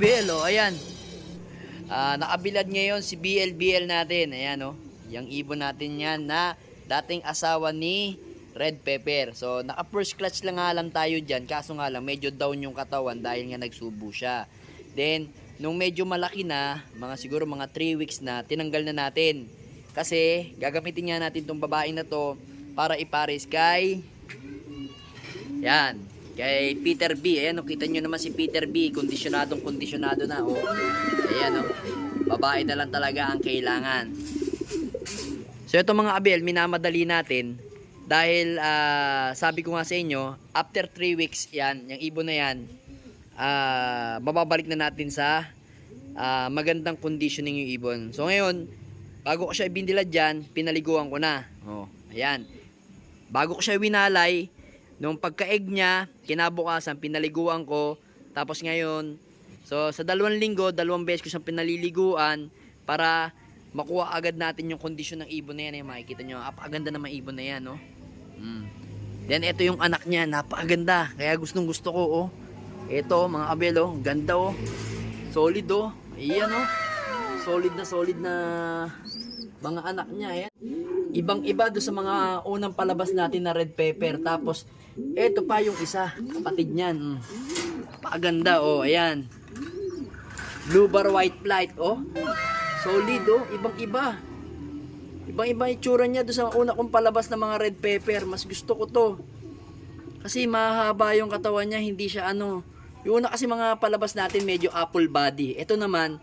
Abel, oh, ayan. Ah, nakabilad ngayon si BLBL natin. Ayan, oh. Yung ibon natin yan na dating asawa ni Red Pepper. So, naka first clutch lang nga lang tayo dyan. Kaso nga lang, medyo down yung katawan dahil nga nagsubo siya. Then, nung medyo malaki na, mga siguro mga 3 weeks na, tinanggal na natin. Kasi, gagamitin nga natin tong babae na to para ipares kay yan. Kay Peter B. Ayan, oh, kita nyo naman si Peter B. Kondisyonadong kondisyonado na. Oh. Ayan, oh. Babae na lang talaga ang kailangan. So, ito mga abel, minamadali natin. Dahil, ah, sabi ko nga sa inyo, after 3 weeks, yan, yung ibon na yan, ah, mababalik na natin sa ah, magandang conditioning yung ibon. So, ngayon, bago ko siya ibindila dyan, pinaliguan ko na. Oh, ayan. Bago ko siya winalay, Nung pagka-egg niya, kinabukasan, pinaliguan ko. Tapos ngayon, so sa dalawang linggo, dalawang beses ko siyang pinaliliguan para makuha agad natin yung kondisyon ng ibon na yan. Eh, makikita nyo, napakaganda naman ibon na yan, no? Mm. Then, ito yung anak niya, napakaganda. Kaya gustong gusto ko, oh. Ito, mga abel, oh. Ganda, oh. Solid, oh. Ayan, oh. Solid na solid na mga anak niya, ayan. Ibang iba do sa mga unang palabas natin na red pepper. Tapos, eto pa yung isa, kapatid niyan. Mm. Paganda, oh, ayan. Blue bar white flight, oh. Solid, oh. Ibang iba. Ibang iba yung tsura niya do sa una kong palabas na mga red pepper. Mas gusto ko to. Kasi mahaba yung katawan niya, hindi siya ano. Yung una kasi mga palabas natin medyo apple body. Ito naman,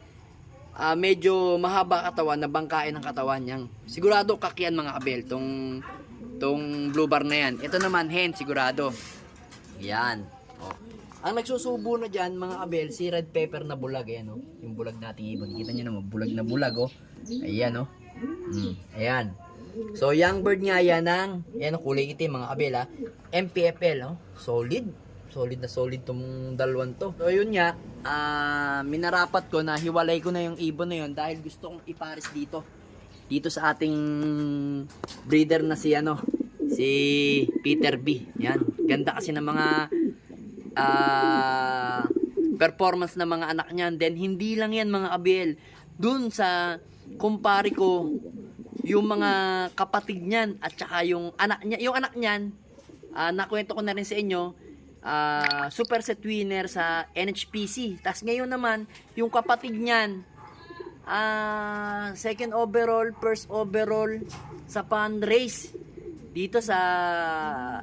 ah, medyo mahaba katawan na bangkain ng katawan niyang. Sigurado kakyan mga abel tong tong blue bar na yan. Ito naman hen sigurado. Yan. Oh. Ang nagsusubo na diyan mga abel si red pepper na bulag ayan oh. Yung bulag nating ibon. Kita niyo naman bulag na bulag oh. Ayan oh. Mm, ayan. So young bird nga yan ng yan oh, kulay itim mga abel ha. MPFL oh. Solid solid na solid tong dalawang to. So yun nga, ah minarapat ko na hiwalay ko na yung ibon na yun dahil gusto kong ipares dito. Dito sa ating breeder na si ano, si Peter B. Yan, ganda kasi ng mga ah performance ng mga anak niyan. Then hindi lang yan mga abel. Dun sa kumpare ko yung mga kapatid niyan at saka yung anak niya, yung anak niyan, ah nakwento ko na rin sa inyo, ah, super set winner sa NHPC. Tapos ngayon naman, yung kapatid niyan, ah, second overall, first overall sa pan race. Dito sa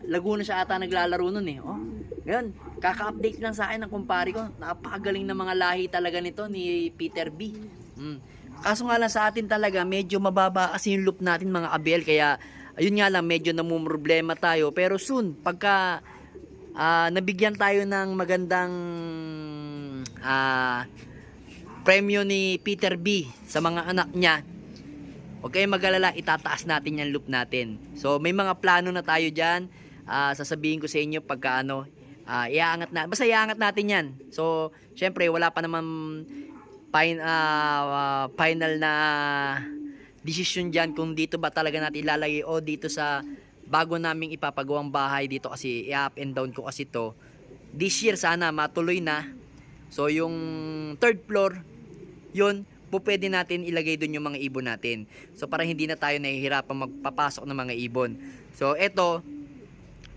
Laguna siya ata naglalaro nun eh. Oh. Ngayon, kaka-update lang sa akin ng kumpare ko. Napakagaling na mga lahi talaga nito ni Peter B. Mm. Kaso nga lang sa atin talaga, medyo mababa kasi yung loop natin mga abel. Kaya, ayun nga lang, medyo namumroblema tayo. Pero soon, pagka ah, nabigyan tayo ng magandang ah, premyo ni Peter B sa mga anak niya, huwag kayong mag-alala, itataas natin yung loop natin. So, may mga plano na tayo dyan. Ah, sasabihin ko sa inyo pagka ano, ah, iaangat na, basta iaangat natin yan. So, syempre, wala pa naman fin- ah, ah, final na decision dyan kung dito ba talaga natin ilalagay o dito sa bago naming ipapagawang bahay dito kasi i-up and down ko kasi to. This year sana matuloy na. So yung third floor yun po pwede natin ilagay doon yung mga ibon natin. So para hindi na tayo nahihirapan magpapasok ng mga ibon. So eto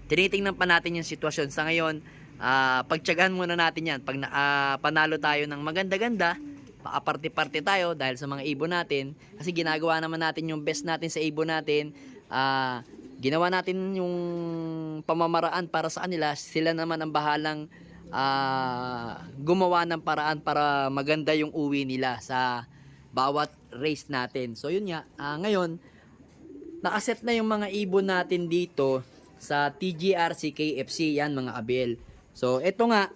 tinitingnan pa natin yung sitwasyon. Sa ngayon ah pagtyagaan muna natin yan. Pag ah, panalo tayo ng maganda-ganda paaparte-parte tayo dahil sa mga ibon natin. Kasi ginagawa naman natin yung best natin sa ibon natin. Ah ginawa natin yung pamamaraan para sa kanila. Sila naman ang bahalang ah, gumawa ng paraan para maganda yung uwi nila sa bawat race natin. So yun nga. Ah, ngayon nakaset na yung mga ibon natin dito sa TGRC KFC yan mga abel. So eto nga.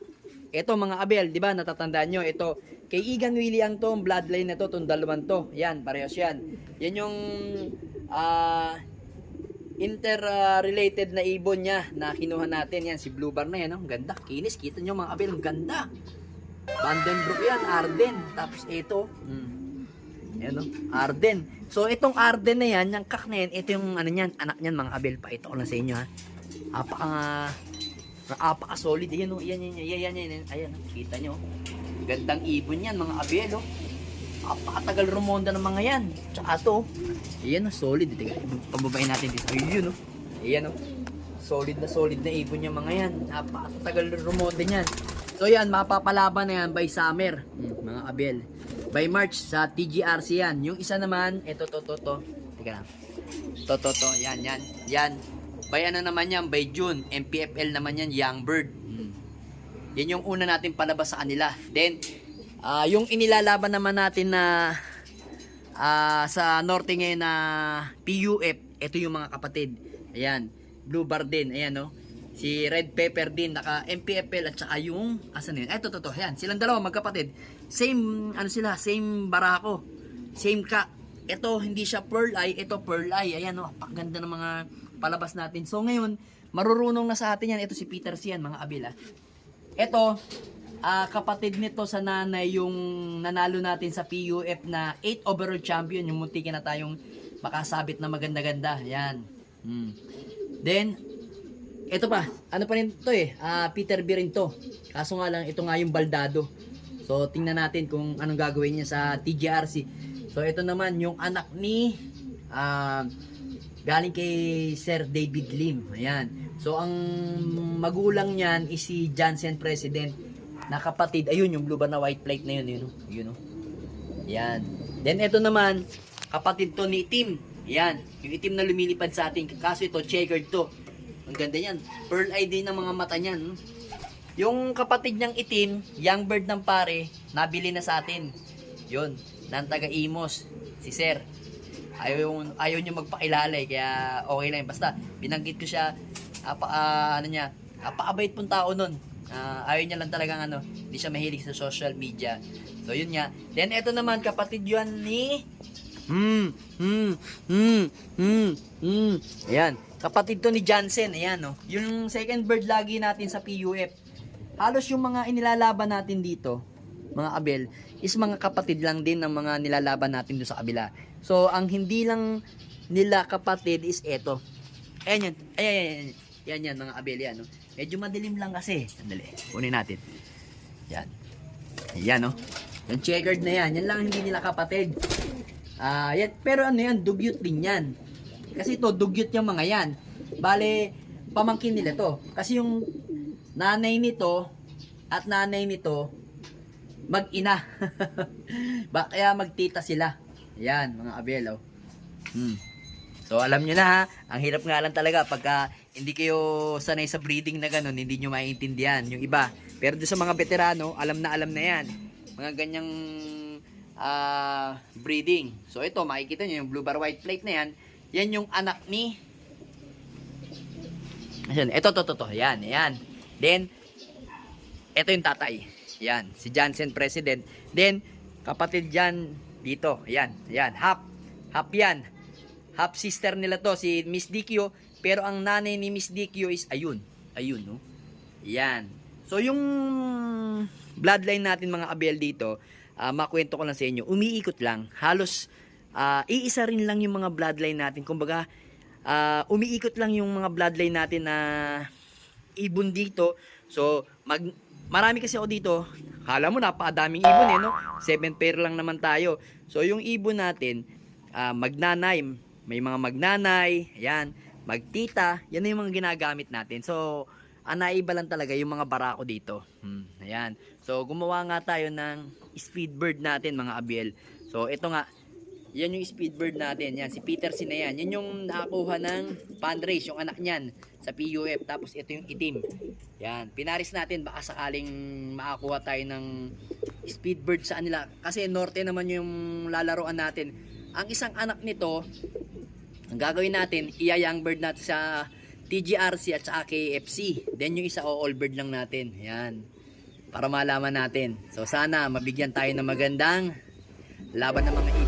Eto mga abel di ba? Natatandaan nyo ito kay Igan Willie ang to bloodline na to tong dalawang to. Yan parehas yan. Yan yung ah interrelated na ibon niya na kinuha natin. Yan si blue bar na yan ang ganda. Kinis kita nyo mga abel ang ganda. Vandenbroek yan Arden. Tapos ito mm, yan no? Arden. So itong Arden na yan yung kak na yan ito yung ano yan anak niyan mga abel pa ito ko lang sa inyo ha? Apaka apaka solid. Yan oh yan yan yan yan yan, yan. ayan oh. kita nyo. Gandang ibon yan, mga abel, oh. Napakatagal rumonda ng mga yan. Tsaka to, ayan, oh, solid. Pababain natin dito. Ayun, oh. Ayan, oh. Solid na solid na ibon yung mga yan. Napakatagal rumonda niyan. So yan, mapapalaban na yan by summer, hmm, mga abel. By March sa TGRC yan. Yung isa naman, ito, to, to, to. Teka lang. To, to, to. Yan, yan. Yan. By ano naman yan? By June. MPFL naman yan, Young Bird. Hmm. Yan yung una natin palabas sa kanila. Then, ah yung inilalaban naman natin na ah, sa norte ngayon na PUF, ito yung mga kapatid. Ayan, Blue Bar din. Ayan, no? Si Red Pepper din, naka MPFL at saka yung, asan yun? Eto, to, to. Ayan, silang dalawa magkapatid. Same, ano sila, same barako. Same ka. Ito, hindi siya pearl eye. Ito, pearl eye. Ayan, no? Pakaganda ng mga palabas natin. So, ngayon, marurunong na sa atin yan. Ito si Peter Sian, mga abila. Ito, ah, kapatid nito sa nanay yung nanalo natin sa PUF na 8 overall champion. Yung muntikin na tayong makasabit na maganda-ganda. Yan. Hmm. Then, ito pa. Ano pa rin to eh. ah, Peter B to. Kaso nga lang, ito nga yung baldado. So, tingnan natin kung anong gagawin niya sa TGRC. So, ito naman yung anak ni ah, galing kay Sir David Lim. Ayan. So, ang magulang niyan is si Jansen President na kapatid. Ayun, yung blue bar na white plate na yun. Yun, oh. yun oh. Yan. Then, ito naman, kapatid to ni Itim. Yan. Yung itim na lumilipad sa atin. Kaso ito, checkered to. Ang ganda yan. Pearl din ng mga mata niyan. no? Yung kapatid niyang itim, young bird ng pare, nabili na sa atin. Yun, ng taga Imos, si Sir. Ayaw, ayaw niya magpakilala eh, kaya okay lang. Basta, binanggit ko siya, apa, ah, ano niya, apakabait pong tao nun. Ah, ayaw niya lang talagang ano, hindi siya mahilig sa social media. So yun nga. Then eto naman, kapatid yun ni... Hmm, hmm, hmm, hmm, hmm. Ayan, kapatid to ni Jansen. Ayan, no. Yung second bird lagi natin sa PUF. Halos yung mga inilalaban natin dito, mga abel, is mga kapatid lang din ng mga nilalaban natin doon sa kabila. So, ang hindi lang nila kapatid is eto. Ayan yan. Ayan, ayan, ayan. Yan yan, mga abel yan. No? Medyo madilim lang kasi. Sandali. Kunin natin. Yan. Yan, no? Yung checkered na yan. Yan lang hindi nila kapatid. Ah, yan. Pero ano yan, dugyot din yan. Kasi ito, dugyot yung mga yan. Bale, pamangkin nila to. Kasi yung nanay nito at nanay nito, mag-ina. ba, kaya magtita sila. Yan, mga abel, oh. Hmm. So, alam nyo na ha, ang hirap nga lang talaga pagka hindi kayo sanay sa breeding na ganun, hindi nyo maiintindihan yung iba. Pero doon sa mga veterano, alam na alam na yan. Mga ganyang ah, breeding. So, ito, makikita nyo yung blue bar white plate na yan. Yan yung anak ni... Ayan, ito, to, to, to. Yan, yan. Then, ito yung tatay. Yan, si Jansen President. Then, kapatid dyan dito. Yan, yan. Half. Half yan. Half sister nila to, si Miss Dikyo. Pero ang nanay ni Miss Dikyo is, ayun. Ayun, no? Yan. So, yung bloodline natin mga abel dito, ah, makwento ko lang sa inyo, umiikot lang. Halos, ah, iisa rin lang yung mga bloodline natin. Kumbaga, ah, umiikot lang yung mga bloodline natin na ibon dito. So, mag, marami kasi ako dito. Kala mo napakadaming ibon eh, no? Seven pair lang naman tayo. So, yung ibon natin, ah, magnanay, may mga magnanay, yan, magtita, yan yung mga ginagamit natin. So, ang naiba lang talaga yung mga barako dito. Hmm, ayan. So, gumawa nga tayo ng speed bird natin, mga abiel. So, ito nga, yan yung speed bird natin. Yan, si Peter na yan. Yan yung nakakuha ng fundraise, yung anak niyan sa PUF. Tapos ito yung itim. Yan, pinaris natin. Baka sakaling makakuha tayo ng speed bird sa kanila. Kasi norte naman yung lalaroan natin. Ang isang anak nito, ang gagawin natin, iya-young bird natin sa TGRC at sa KFC. Then yung isa, all bird lang natin. Yan. Para malaman natin. So sana mabigyan tayo ng magandang laban ng mga